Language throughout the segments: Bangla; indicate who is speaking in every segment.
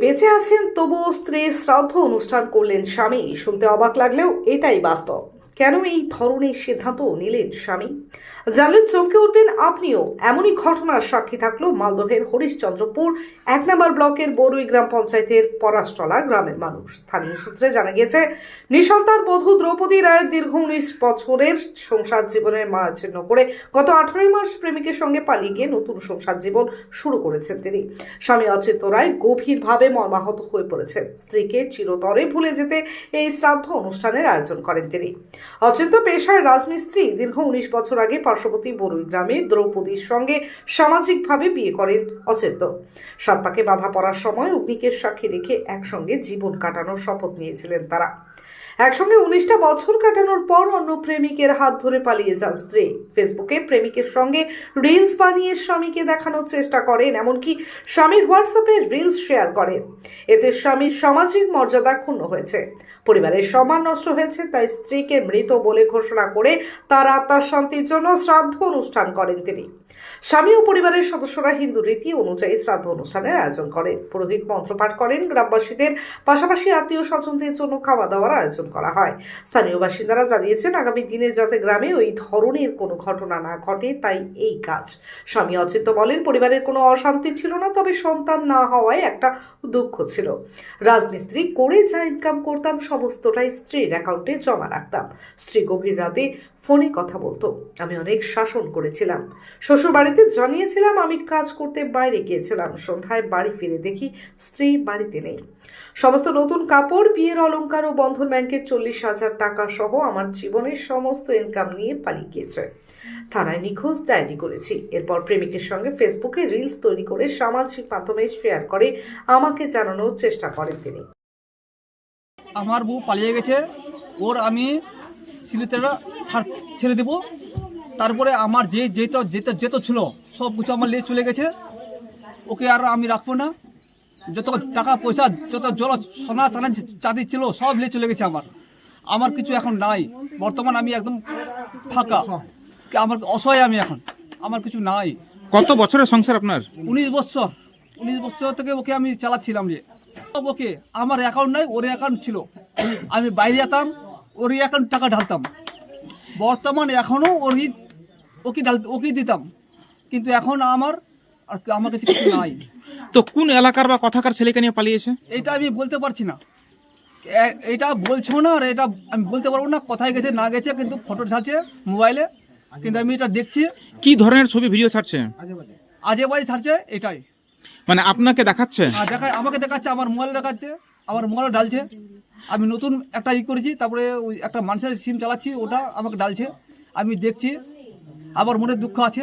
Speaker 1: বেঁচে আছেন তবুও স্ত্রীর শ্রাদ্ধ অনুষ্ঠান করলেন স্বামী। শুনতে অবাক লাগলেও এটাই বাস্তব। কেন এই ধরনের সিদ্ধান্ত নিলেন স্বামী? জানলেন চমকে উঠবেন আপনিও। এমনই ঘটনার সাক্ষী থাকল মালদহের হরিশচন্দ্রপুর এক নম্বর ব্লকের বড়ুই গ্রাম পঞ্চায়েতের পরাশটলা গ্রামের মানুষ। স্থানীয় সূত্রে জানা গিয়েছে, নিঃসন্তান বধূ দ্রৌপদী রায়ের দীর্ঘ উনিশ বছরের সংসার জীবনের মারাচ্ছিন্ন করে গত আঠারোই মাস প্রেমিকের সঙ্গে পালিয়ে গিয়ে নতুন সংসার জীবন শুরু করেছেন তিনি। স্বামী অচিন্ত রায় গভীরভাবে মর্মাহত হয়ে পড়েছেন। স্ত্রীকে চিরতরে ভুলে যেতে এই শ্রাদ্ধ অনুষ্ঠানের আয়োজন করেন তিনি। অচিন্ত পেশায় রাজমিস্ত্রি দীর্ঘ উনিশ বছর আগে পার্শ্ববর্তী বরুই গ্রামে দ্রৌপদীর সঙ্গে সামাজিকভাবে বিয়ে করেন অচিন্ত সত্তাকে বাধা পড়ার সময় অগ্নিকে সাক্ষী রেখে একসঙ্গে জীবন কাটানোর শপথ নিয়েছিলেন তারা। একসঙ্গে উনিশটা বছর কাটানোর পর অন্য প্রেমিকের হাত ধরে পালিয়ে যান স্ত্রী। ফেসবুকে প্রেমিকের সঙ্গে রিলস বানিয়ে স্বামীকে দেখানোর চেষ্টা করেন, এমনকি স্বামীর হোয়াটসঅ্যাপে রিলস শেয়ার করেন। এতে স্বামীর সামাজিক মর্যাদা ক্ষুণ্ণ হয়েছে। পরিবারের সম্মান নষ্ট হয়েছে, তাই স্ত্রীকে মৃত বলে ঘোষণা করে তার আত্মার শান্তির জন্য শ্রাদ্ধ অনুষ্ঠান করেন তিনি। স্বামী ও পরিবারের সদস্যরা হিন্দু রীতি অনুযায়ী শ্রাদ্ধ অনুষ্ঠানের আয়োজন করেন পুরোহিত মন্ত্রপাঠ করেন গ্রামবাসীদের, পাশাপাশি আত্মীয় স্বজনদের জন্য খাওয়া দাওয়ার আয়োজন করা হয়। স্থানীয় বাসিন্দারা জানিয়েছেন, আগামী দিনে যাতে গ্রামে ওই ধরনের কোনো ঘটনা না ঘটে, তাই এই কাজ। স্বামী অচিন্ত বলেন, পরিবারের কোনো অশান্তি ছিল না, তবে সন্তান না হওয়ায় একটা দুঃখ ছিল। রাজমিস্ত্রি করে যা ইনকাম করতাম, সমস্তটাই স্ত্রীর অ্যাকাউন্টে জমা রাখতাম। স্ত্রী গভীর রাতে ফোনে কথা বলতো। আমি অনেক শাসন করেছিলাম। শ্বশুর বাড়িতে জানিয়েছিলাম, আমি কাজ করতে বাইরে গিয়েছিলাম। সন্ধ্যায় বাড়ি ফিরে দেখি স্ত্রী বাড়িতে নেই। সমস্ত নতুন কাপড়, বিয়ের অলংকার ও বন্ধন ব্যাংকের চল্লিশ হাজার টাকা সহ আমার জীবনের সমস্ত ইনকাম নিয়ে পালিয়ে গিয়েছে। থানায় নিখোঁজ ডায়েরি করেছি। এরপর প্রেমিকের সঙ্গে ফেসবুকে রিলস তৈরি করে সামাজিক মাধ্যমে শেয়ার করে, আমাকে জানানোর চেষ্টা করেন তিনি।
Speaker 2: আমার বউ পালিয়ে গেছে। ওর আমি ছেড়ে দেবো। তারপরে আমার যে যেত যেত যেত ছিল সব কিছু আমার নিয়ে চলে গেছে। ওকে আর আমি রাখব না। যত টাকা পয়সা যত জল সোনা চানা চাঁদি ছিল সব নিয়ে চলে গেছে আমার। আমার কিছু এখন নাই। বর্তমান আমি একদম ফাঁকা। আমার অসহায় আমি এখন। আমার কিছু নাই।
Speaker 3: কত বছরের সংসার আপনার?
Speaker 2: উনিশ বছর। উনিশ বছর থেকে ওকে আমি চালাচ্ছিলাম যে। ওকে। আমার অ্যাকাউন্ট নাই ওর অ্যাকাউন্ট ছিল। আমি বাইরে যেতাম ওর অ্যাকাউন্ট টাকা ঢালতাম। বর্তমান এখনও ওরই ওকে ঢাল ওকে দিতাম। কিন্তু এখন আমার আর আমার কাছে কিছু নাই।
Speaker 3: তো কোন এলাকার বা কথাকার ছেলেকে নিয়ে পালিয়েছে?
Speaker 2: এটা আমি বলতে পারছি না। এ- এটা বলছো না আর এটা আমি বলতে পারব না কোথায় গেছে না গেছে কিন্তু ফটো ছাড়ছে মোবাইলে কিন্তু আমি এটা দেখছি।
Speaker 3: কি ধরনের ছবি ভিডিও ছাড়ছে?
Speaker 2: আজে বাজে ছাড়ছে এটাই।
Speaker 3: মানে আপনাকে দেখাচ্ছে?
Speaker 2: আর দেখায় আমাকে দেখাচ্ছে আমার মোবাইল দেখাচ্ছে আমার মোবাইল ডালছে আমি নতুন একটা ই করেছি তারপরে ওই একটা মানুষের সিম চালাচ্ছি ওটা আমাকে ডালছে আমি দেখছি আবার মনে দুঃখ আছে।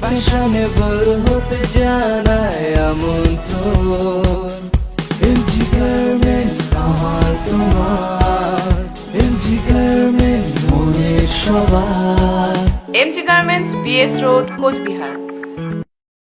Speaker 4: ফ্যাশনেবল হতে জানায় আমন্ত্রণ। এমজি গার্মেন্টস আমার তোমার। এমজি গার্মেন্টস মনের সবার।
Speaker 5: MG garments BS road Cooch Behar.